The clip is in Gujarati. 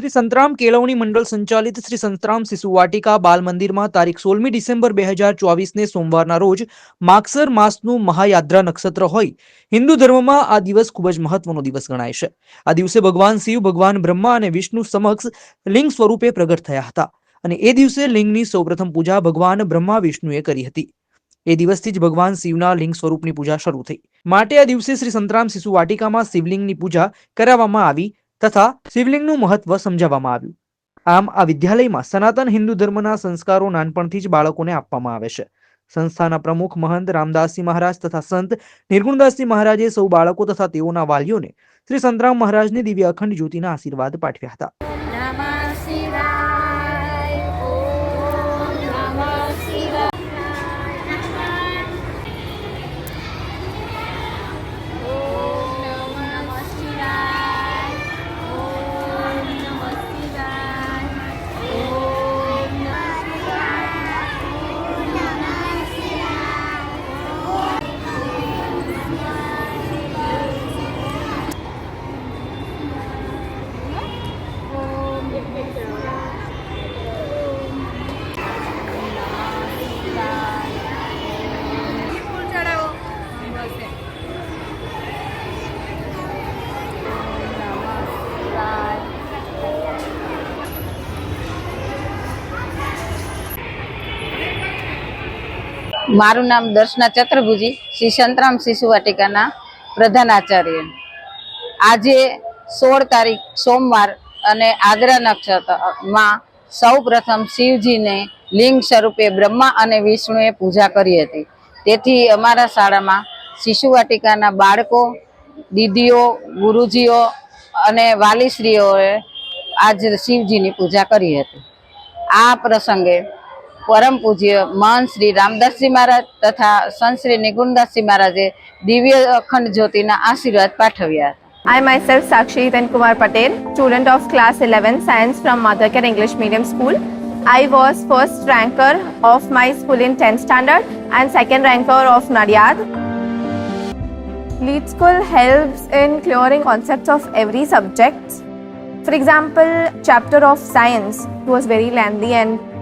શ્રી સંતરામ કેળવણી મંડળ સંચાલિત શ્રી સંતરામ શિશુ વાટિકા બાલ મંદિરમાં તારીખ સોળમી ડિસેમ્બર બે હજાર ચોવીસને સોમવારના રોજ માગસર માસનું મહાયાદ્રા નક્ષત્ર હોય. હિન્દુ ધર્મમાં આ દિવસ ખૂબ જ મહત્વનો દિવસ ગણાય છે. આ દિવસે ભગવાન શિવ, ભગવાન બ્રહ્મા અને વિષ્ણુ સમક્ષ લિંગ સ્વરૂપે પ્રગટ થયા હતા અને એ દિવસે લિંગની સૌપ્રથમ પૂજા ભગવાન બ્રહ્મા વિષ્ણુએ કરી હતી. એ દિવસથી જ ભગવાન શિવના લિંગ સ્વરૂપની પૂજા શરૂ થઈ. માટે આ દિવસે શ્રી સંતરામ શિશુ વાટિકામાં શિવલિંગની પૂજા કરાવવામાં આવી તથા શિવલિંગનું મહત્વ સમજાવવામાં આવ્યું. આમ, આ વિદ્યાલયમાં સનાતન હિન્દુ ધર્મના સંસ્કારો નાનપણથી જ બાળકોને આપવામાં આવે છે. સંસ્થાના પ્રમુખ મહંત રામદાસજી મહારાજ તથા સંત નિર્ગુણદાસજી મહારાજે સૌ બાળકો તથા તેઓના વાલીઓને શ્રી સંતરામ મહારાજની દિવ્ય અખંડ જ્યોતિના આશીર્વાદ પાઠવ્યા હતા. મારું નામ દર્શના ચતુર્ભુજી, શ્રી સંતરામ શિશુ વાટિકાના પ્રધાન આચાર્ય. આજે સોળ તારીખ સોમવાર અને આદ્રા નક્ષત્રમાં સૌ પ્રથમ શિવજીને લિંગ સ્વરૂપે બ્રહ્મા અને વિષ્ણુએ પૂજા કરી હતી. તેથી અમારા શાળામાં શિશુ વાટિકાના બાળકો, દીદીઓ, ગુરુજીઓ અને વાલીશ્રીઓએ આજ શિવજીની પૂજા કરી હતી. આ પ્રસંગે પરમ પૂજ્ય મહાન શ્રી રામદાસજી મહારાજ તથા સંત શ્રી નિગુણદાસજી મહારાજે દિવ્ય અખંડ જ્યોતિના આશીર્વાદ પાઠવ્યા હતા I myself Sakshi Then Kumar Patel, student of class 11 science from Mothercare English Medium School. I was first ranker of my school in 10th standard and second ranker of Nadiad. Lead School helps in clearing concepts of every subject. For example, chapter of science was very lengthy and